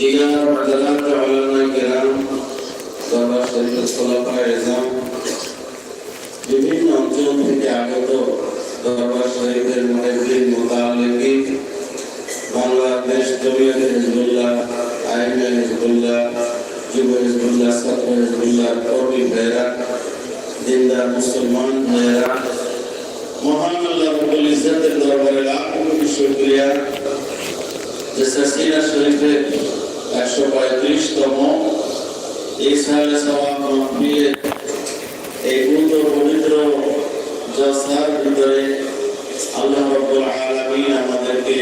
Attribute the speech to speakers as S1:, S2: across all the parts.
S1: দিগার হাজারাত উলামা কিরাম দরবার শরীফের খোলাফায়ে নিজাম বিভিন্ন অঞ্চল থেকে আগত দরবার শরীফের মুহিদ্দিন মুতাআল্লিকিন বাংলাদেশ জমিয়ত হিজবুল্লাহ আইএমএ হিজবুল্লাহ যুব হিজবুল্লাহ ছাত্র হিজবুল্লাহ কর্মী ভাইরা দিনদার মুসলমান ভাইরা মহান আল্লাহ রব্বুল ইজ্জতের দরবারে লাখ কোটি শুকরিয়া যে সাসিনা শরীফের একশো পঁয়ত্রিশতম সালে সওয়াব মাহফিলের এই পূর্ণ পবিত্র জলসার ভিতরে আল্লাহ রব্বুল আলামিন আমাদেরকে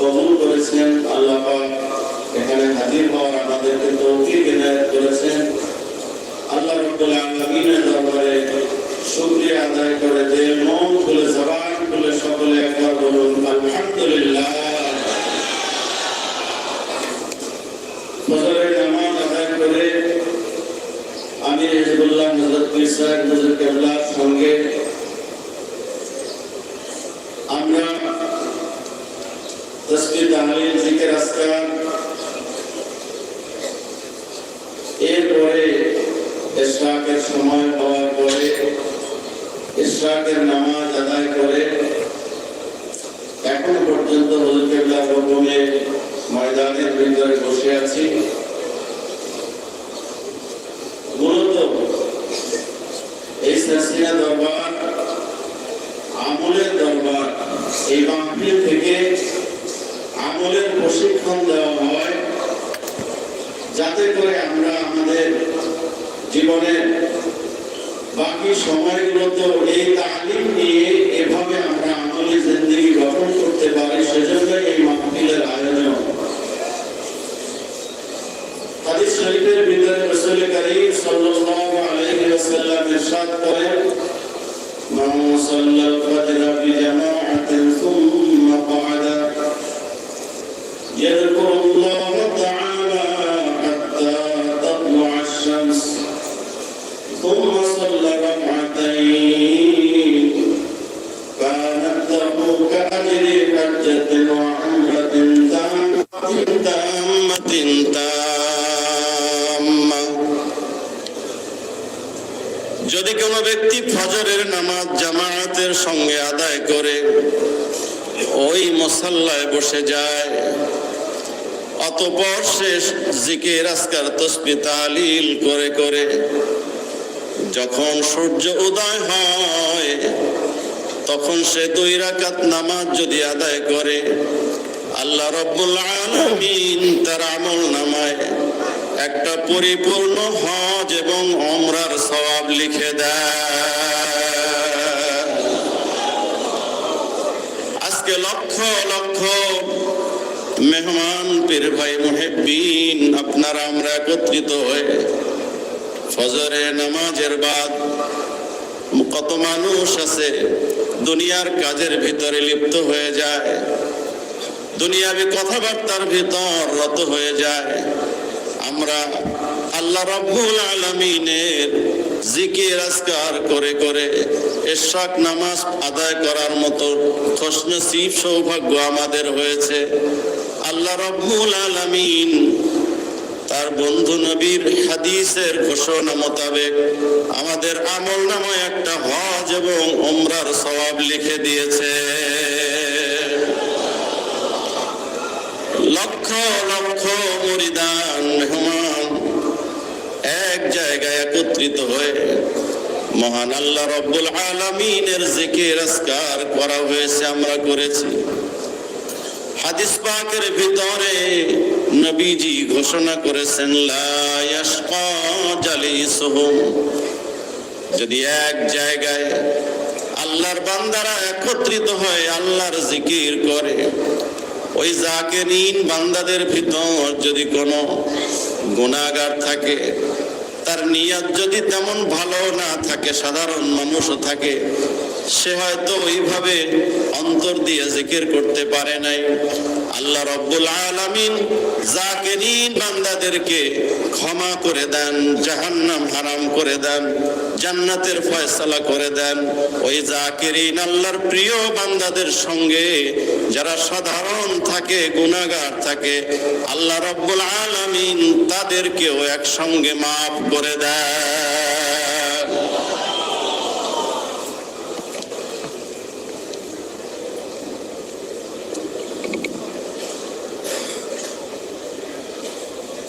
S1: কবুল করেছেন। আল্লাহ এখানে হাজির হওয়ার আমাদেরকে তৌফিক এনায়েত করেছেন। আল্লাহ রব্বুল আলামিনের দরবারে শুকরিয়া আদায় করে যে মন খুলে, জবান খুলে সকলে একবার বলুন, আলহামদুলিল্লাহ। ফজরের নামাজ আদায় করে আমি হিজবুল্লাহ হযরত পীর সাহেব হুজুর কেবলার সঙ্গে আমরা তসবিহ তাহলিল জিকির আসকার এরপরে ইশরাকের সময় হওয়ার পরে ইশরাকের নামাজ আদায় করে এখন পর্যন্ত হুজুর কেবলার হুকুমে ময়দানের ভিতরে বসে আছি। মূলত এই সাসিনা দরবার, আমলের দরবার, এই মাহফিল থেকে আমলের প্রশিক্ষণ দেওয়া হয়। যাতে করে আমরা আমাদের জীবনের বাকি সময়গুলোতে শরীফের ভিতরে রাসূল করিম সাল্লাল্লাহু আলাইহি ওয়াসাল্লাম ইরশাদ করেন মান সাল্লাল ফজর বিজামাআতিন সুম্মা ক্বাদা يذكر الله تعالى حتى تطلع الشمس ثم صلى ركعتين كانت له كأجر حجة وعمرة تامة تامة تامة যদি কোনো ব্যক্তি ফজরের নামাজ জামায়াতের সঙ্গে আদায় করে, ওই মশাল্লায় বসে যায়, অতপর সে জিকির আসকার তসবি তালিল করে করে, যখন সূর্য উদয় হয়, তখন সে দুই রাকাত নামাজ যদি আদায় করে, আল্লাহ রব্বুল আলামিন তার আমল নামায়। একটা পরিপূর্ণ হজ এবং অমরার সওয়াব লিখে দেয় আজকে লক্ষ লক্ষ মেহমান, পীর ভাই, মুহিব্বিন, আপনারা আমরা একত্রিত হয়ে ফজরে নামাজের বাদ কত মানুষ আছে, দুনিয়ার কাজের ভিতরে লিপ্ত হয়ে যায়, দুনিয়াবি কথাবার্তার ভিতর রত হয়ে যায়। আমরা আল্লাহ রাব্বুল আলামিনের জিকির, আজকার করে করে ইশরাক নামাজ আদায় করার মতো খোশনসিব সৌভাগ্য আমাদের হয়েছে। আল্লাহ রাব্বুল আলামিন তার বন্ধু নবীর হাদিসের ঘোষণা মোতাবেক আমাদের আমল নামায় একটা হজ এবং ওমরার সওয়াব লিখে দিয়েছে। লক্ষ লক্ষ মরিদান মেহমান। এক জায়গায় একত্রিত হয়ে মহান আল্লাহ রব্বুল আলামিনের জিকির, আজকার করা হয়েছে, আমরা করেছি। হাদিস পাকের ভিতরে নবীজি ঘোষণা করেছেন যদি এক জায়গায় আল্লাহর বান্দারা একত্রিত হয় আল্লাহর জিকির করে ওই যাকে নিন বান্দাদের ভিতর যদি কোনো গুণাগার থাকে, তার নিয়াত যদি তেমন ভালো না থাকে, সাধারণ মানুষও থাকে, সে হয়তো ওইভাবে অন্তর দিয়ে জিকির করতে পারে নাই। আল্লাহ রব্বুল আলামিন জাকিরিন বান্দাদেরকে ক্ষমা করে দেন, জাহান্নাম হারাম করে দেন, জান্নাতের ফয়সালা করে দেন, ওই জাকিরিন আল্লাহর প্রিয় বান্দাদের সঙ্গে যারা সাধারণ থাকে, গুনাহগার থাকে, আল্লাহ রব্বুল আলামিন তাদেরকেও একসঙ্গে মাফ করে দেন।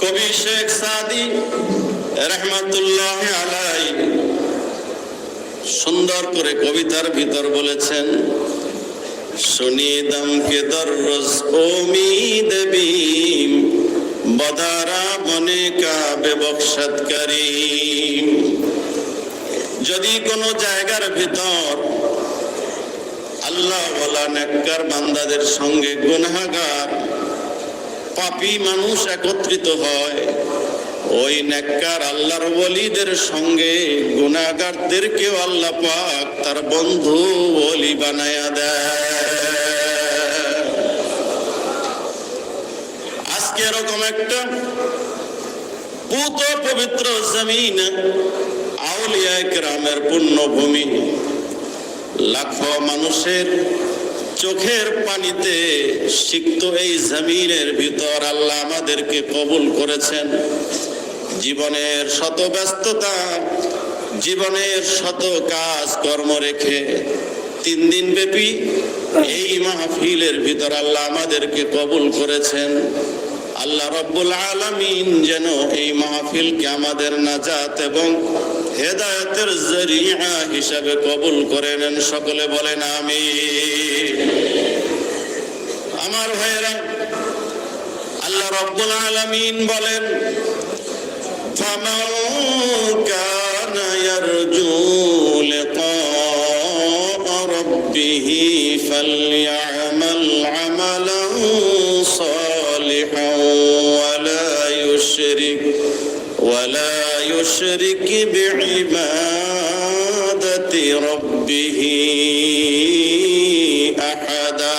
S1: কবি শেখ সাদি রহমতুল্লাহ আলাই সুন্দর করে কবিতার ভিতর বলেছেন সুনিদম কে দররোজ উম্মীদ বিম, বদারা মনে কা বেবকশত করিম যদি কোনো জায়গার ভিতর আল্লাহ ওয়ালা নেককার বান্দাদের সঙ্গে গুনাহগার পাপী মানুষ একত্রিত হয়। ওই নেককার আল্লাহর ওলিদের সঙ্গে গুনাহগারদেরকেও আল্লাহ পাক তার বন্ধু ওলি বানায়া দেয় আজকে এরকম একটা পুত পবিত্র জমিন আউলিয়া গ্রামের পুণ্যভূমি লাখো মানুষের চোখের পানিতে সিক্ত এই জমিনের ভিতর আল্লাহ আমাদেরকে কবুল করেছেন। জীবনের শত ব্যস্ততা, জীবনের শত কাজ কর্ম রেখে তিন দিন ব্যাপী এই মাহফিলের ভিতর আল্লাহ আমাদেরকে কবুল করেছেন। আল্লাহ রব্বুল আলামিন যেন এই মাহফিলকে আমাদের নাজাত এবং হেদায়তের জরিয়া হিসাবে কবুল করে নেন সকলে বলেন আমি আমার ভাইয়েরা আল্লাহ রব্বুল আলামিন বলেন فمن كان يرجو لقاء ربه فليعمل عملا صالحا ولا يشرك ولا يشرك بعبادة ربه أحدا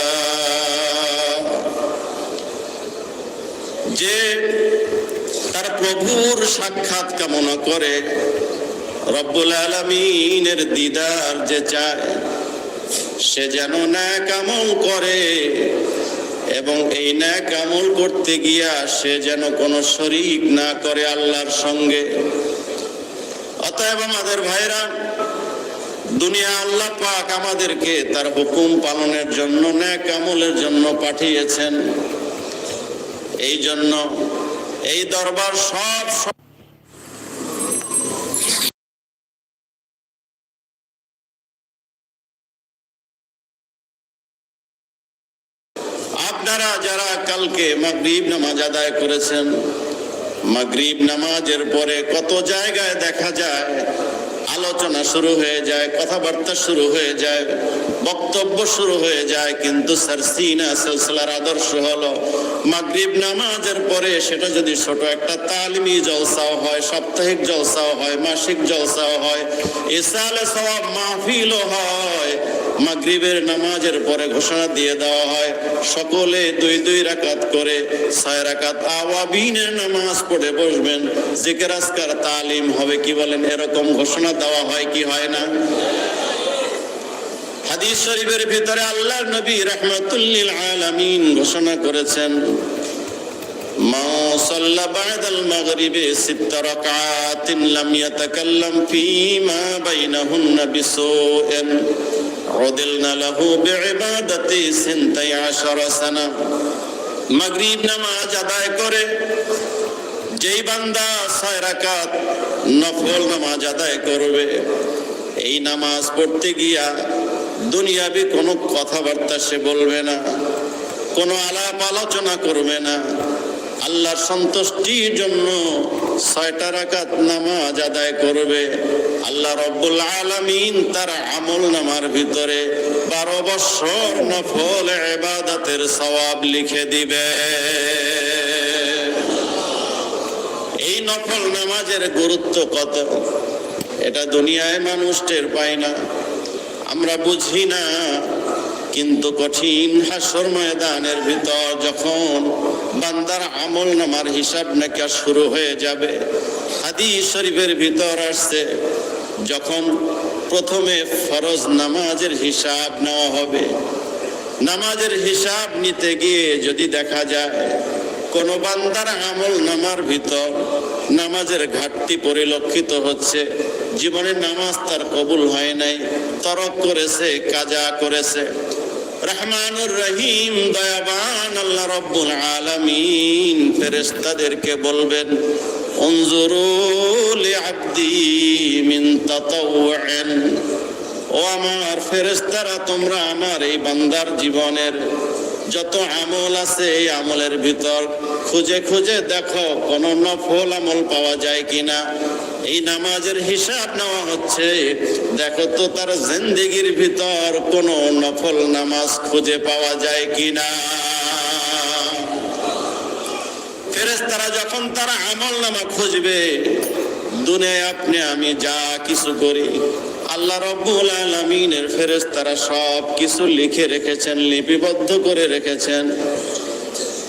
S1: যে তার প্রভুর সাক্ষাৎ কামনা করে রব্বুল আলমিনের দিদার যে চায় সে যেন ন্যাক আমল করে এবং এই ন্যাক আমল করতে গিয়া সে যেন কোনো শরিক না করে আল্লাহর সঙ্গে। অতএব আমাদের ভাইরা দুনিয়া আল্লাহ পাক আমাদেরকে তার হুকুম পালনের জন্য, ন্যাক আমলের জন্য পাঠিয়েছেন। এই জন্য এই দরবার সব সব আপনারা যারা কালকে মাগরিব নামাজ আদায় করেছেন, মাগরিব নামাজের পরে কত জায়গায় দেখা যায়, আলোচনা শুরু হয়ে যায়, কথাবার্তা শুরু হয়ে যায়, বক্তব্য শুরু হয়ে যায়, কিন্তু সারসিনা সিলসিলার আদর্শ হলো, মাগরিব নামাজের পরে সেটা যদি ছোট একটা তালিমি জলসাও হয়, সাপ্তাহিক জলসাও হয়, মাসিক জলসাও হয় ইসালে সব মাহফিলও হয় মাগরিবের নামাজের পরে ঘোষণা দিয়ে দেওয়া হয়, সকলে দুই দুই রাকাত করে ছয় রাকাত আওয়াবিনের নামাজ পড়ে বসবেন। জিকির, আজকার, তালিম হবে কি বলেন? এরকম ঘোষণা দেওয়া হয় কি হয় না? হাদিস শরীফের ভিতরে আল্লাহর নবী রাহমাতুল্লিল আলামিন ঘোষণা করেছেন, মা সাল্লা বাদাল মাগরিবে সিত্ত রাকাতিন লাম ইয়াতাকাল্লাম ফীমা বাইনাহুন্না বিসুইন। সানা মাগরিব নামাজ আদায় করে নফল নামাজ আদায় করবে, এই নামাজ পড়তে গিয়া দুনিয়াবি কোনো কথাবার্তা সে বলবে না, কোনো আলাপ আলোচনা করবে না। আল্লাহর সন্তুষ্টির জন্য ছয়টা রাকাত নামাজ আদায় করবে। আল্লাহ রব্বুল আলামিন তার আমল নামার ভিতরে বারো বছর নফল এবাদাতের সওয়াব লিখে দিবে। এই নফল নামাজের গুরুত্ব কত? এটা দুনিয়ায় মানুষ টের পায় না। আমরা বুঝি না, কিন্তু কঠিন হাসর ময়দানের ভিতর যখন বান্দার আমল নামার হিসাব নাকি শুরু হয়ে যাবে? হাদিস শরীফের ভিতর আসছে, যখন প্রথমে ফরজ নামাজের হিসাব নেওয়া হবে। নামাজের হিসাব নিতে গিয়ে যদি দেখা যায়, কোন বান্দার আমল নামার ভিতর নামাজের ঘাটতি পরিলক্ষিত হচ্ছে। জীবনে নামাজ তার কবুল হয় নাই, তরক করেছে, কাজা করেছে। রহমানুর রহিম, দয়াবান আল্লাহ রব্বুল আলামিন, ফেরেশতাদেরকে বলবেন, উনজুরু লিআবদি মিন তাতাওউন ও আমার ফেরেশতারা, তোমরা আমার এই বান্দার জীবনের যত আমল আছে, এই আমলের ভিতর খুঁজে খুঁজে দেখো, কোন নফল আমল পাওয়া যায় কিনা। এই নামাজের হিসাব নেওয়া হচ্ছে। দেখো তো তার জিন্দেগির ভিতর কোন নফল নামাজ খুঁজে পাওয়া যায় কিনা। ফেরেশতারা যখন তারা আমল নামা খুঁজবে, দুনিয়ায় আপনি, আমি যা কিছু করি, আল্লাহ রব্বুল আলমিনের ফেরেশতারা সব কিছু লিখে রেখেছেন, লিপিবদ্ধ করে রেখেছেন।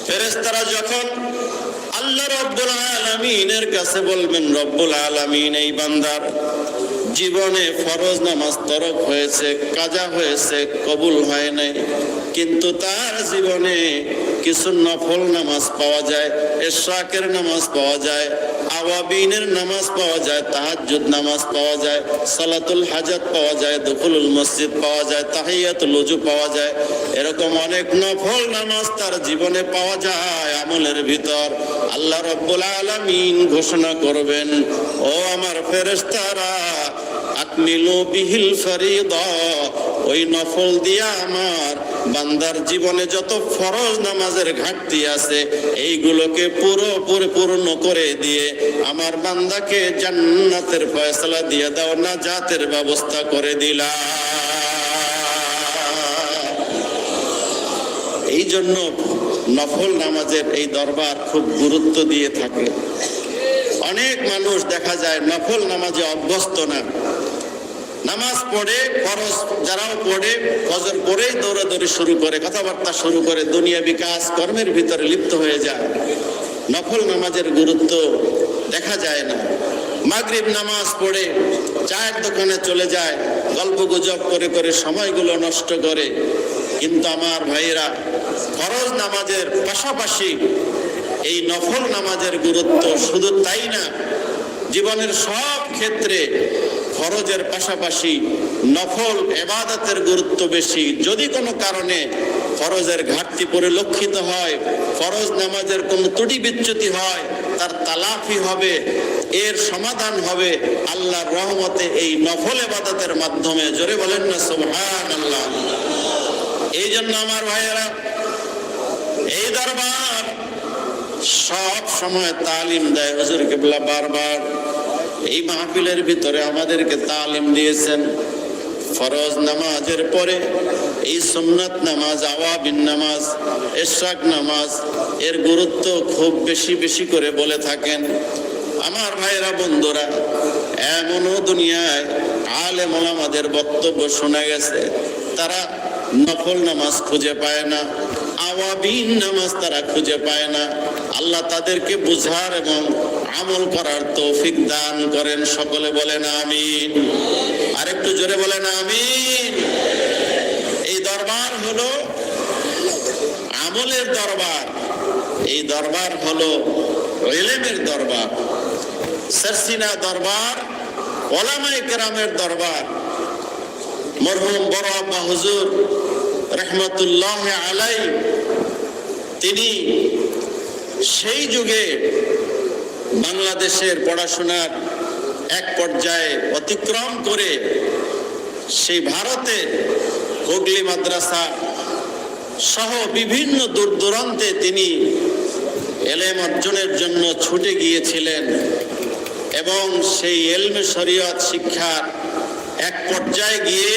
S1: ফেরেশতারা যখন রব্বুল আলমিনের কাছে বলবেন, রব্বুল আলমিন, এই বান্দার জীবনে ফরজ নামাজ তরক হয়েছে, কাজা হয়েছে, কবুল হয় নাই। কিন্তু তার জীবনে কিছু নফল নামাজ পাওয়া যায়, এশাকের নামাজ পাওয়া যায় আওয়াবিনের নামাজ পাওয়া যায়, তাহাজ্জুদ নামাজ পাওয়া যায়, সালাতুল হাজাত পাওয়া যায়, দুখুলুল মসজিদ পাওয়া যায়, তাহিয়াতুল উজু পাওয়া যায়। এরকম অনেক নফল নামাজ তার জীবনে পাওয়া যায় আমলের ভিতর। আল্লাহ রব্বুল আলামিন ঘোষণা করবেন, ও আমার ফেরেশতারা, আকমিলু বিহিল ফরিদা, ওই নফল দিয়া আমার বান্দার জীবনে যত ফরজ নামাজের ঘাটতি আছে, এইগুলোকে পুরো পরিপূর্ণ করে দিয়ে আমার বান্দাকে জান্নাতের ফয়সালা দিয়ে দাও না জাতের ব্যবস্থা করে দিলা এই জন্য নফল নামাজের এই দরবার খুব গুরুত্ব দিয়ে থাকে। অনেক মানুষ দেখা যায় নফল নামাজে অভ্যস্ত না। নামাজ পড়ে, ফরজ যারাও পড়ে, ফজর পড়েই দৌড়াদৌড়ি শুরু করে, কথাবার্তা শুরু করে দুনিয়া বিকাশ কর্মের ভিতরে লিপ্ত হয়ে যায়। নফল নামাজের গুরুত্ব দেখা যায় না। মাগরিব নামাজ পড়ে, চায়ের দোকানে চলে যায়, গল্প গুজব করে করে সময়গুলো নষ্ট করে। কিন্তু আমার ভাইয়েরা, ফরজ নামাজের পাশাপাশি এই নফল নামাজের গুরুত্ব শুধু তাই না, জীবনের সব ক্ষেত্রে ফরজের পাশাপাশি নফল এবাদতের গুরুত্ব বেশি। যদি কোনো কারণে ফরজের ঘাটতি পরিলক্ষিত হয়, ফরজ নামাজের কোনো ত্রুটি বিচ্যুতি হয়, তার তালাফি হবে, এর সমাধান হবে, আল্লাহর রহমতে এই নফল এবাদতের মাধ্যমে। জোরে বলেন না সুবহান আল্লাহ এই জন্য আমার ভাইয়েরা, এই দরবার সব সময় তালিম দেয়। হুজুর কেবলা বারবার এই মাহফিলের ভিতরে আমাদেরকে তালিম দিয়েছেন। ফরজ নামাজের পরে এই সুন্নাত নামাজ, আওয়াবিন নামাজ এশাক নামাজ এর গুরুত্ব খুব বেশি বেশি করে বলে থাকেন। আমার ভাইরা বন্ধুরা, এমনও দুনিয়ায় আলে মোলামাদের বক্তব্য শোনা গেছে, তারা নফল নামাজ খুঁজে পায় না, আওয়াবিন নামাজ তারা খুঁজে পায় না। আল্লাহ তাদেরকে বুঝার এবং আমল করার তৌফিক দান করেন। সকলে বলেন আমিন। আরেকটু জোরে বলেন আমিন। এই দরবার হলো আমলের দরবার। এই দরবার হলো এলেমের দরবার, সারসিনা দরবার ওলামাই কেরামের দরবার। মরহুম বড় আব্বা হুজুর রহমতুল্লাহ আলাই তিনি সেই যুগে বাংলাদেশের পড়াশোনার এক পর্যায়ে অতিক্রম করে সেই ভারতে হুগলি মাদ্রাসা সহ বিভিন্ন দূর দূরান্তে তিনি এলেম অর্জনের জন্য ছুটে গিয়েছিলেন এবং সেই এলমে শরীয়ত শিক্ষার এক পর্যায়ে গিয়ে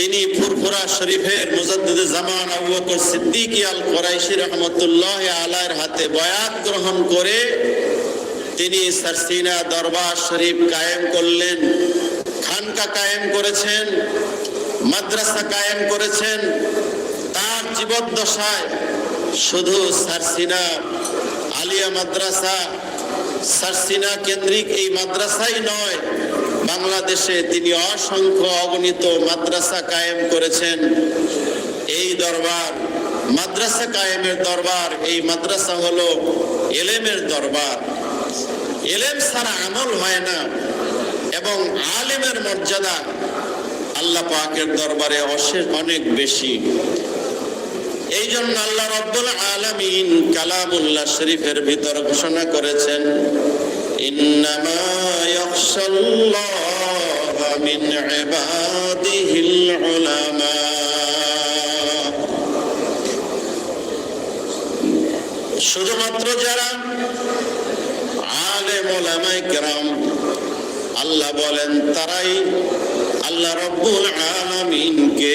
S1: তিনি ফুরফুরা শরীফের মুজাদ্দিদে জামান আবু বকর সিদ্দিকী আল কোরাইশি রহমতুল্লাহ আলাইর হাতে বয়াত গ্রহণ করে তিনি সারসিনা দরবার শরীফ কায়েম করলেন। খানকা কায়েম করেছেন, মাদ্রাসা কায়েম করেছেন। তার জীবদ্দশায় শুধু সারসিনা আলিয়া মাদ্রাসা সারসিনা কেন্দ্রিক এই মাদ্রাসাই নয় বাংলাদেশে তিনি অসংখ্য অগণিত মাদ্রাসা কায়েম করেছেন। এই দরবার, মাদ্রাসা কায়েমের দরবার, এই মাদ্রাসা হলো এলেমের দরবার। এলেম ছাড়া আমল হয় না এবং আলেমের মর্যাদা আল্লাহ পাকের দরবারে অশেষ, অনেক বেশি। এই জন্য আল্লাহ রব্বুল আলামিন কালামুল্লাহ শরীফের ভিতর ঘোষণা করেছেন ইন্নামা ইয়াখশাল্লাহ মিন ইবাদিহিল উলামা শুধুমাত্র যারা আলেম ওলামায়ে কেরাম, আল্লাহ বলেন, তারাই আল্লাহ রব্বুল আলামিনকে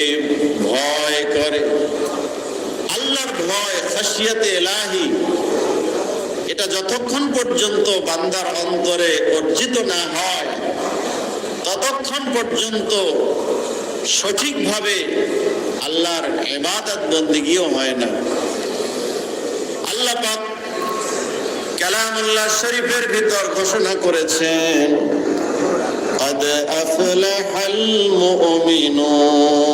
S1: ভয় করে। আল্লাহর ভয়, খাসিয়াতে এলাহি এটা যতক্ষণ পর্যন্ত বান্দার অন্তরে অর্জিত না হয় ততক্ষণ পর্যন্ত সঠিকভাবে আল্লাহর ইবাদত বন্দিগিও হয় না আল্লাহ পাক কালামুল্লাহ শরীফের ভিতর ঘোষণা করেছেন قد أفلح المؤمنون